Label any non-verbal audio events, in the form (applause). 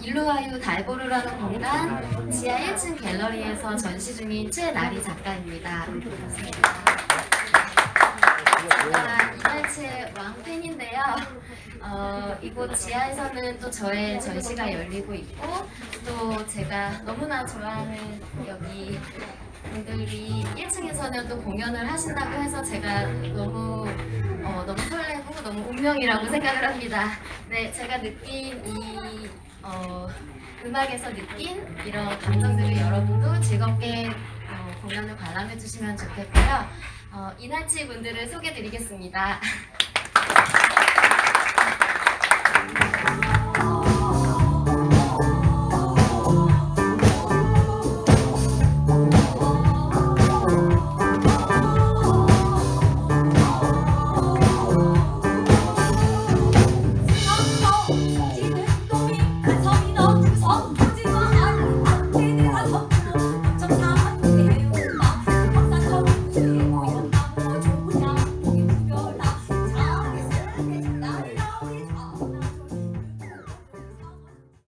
일루아유 달보르라는 공간 지하 1층 갤러리에서 전시 중인 최나리 작가입니다. 제가 이달치의 왕팬인데요. 어, 이곳 지하에서는 또 저의 전시가 열리고 있고 또 제가 너무나 좋아하는 여기 분들이 1층에서는 또 공연을 하신다고 해서 제가 너무 어, 너무 설레고 너무 운명이라고 생각을 합니다. 네, 제가 느낀 이 어, 음악에서 느낀 이런 감정들을 여러분도 즐겁게 어, 공연을 관람해 주시면 좋겠고요. 어, 이날치 분들을 소개드리겠습니다. (laughs)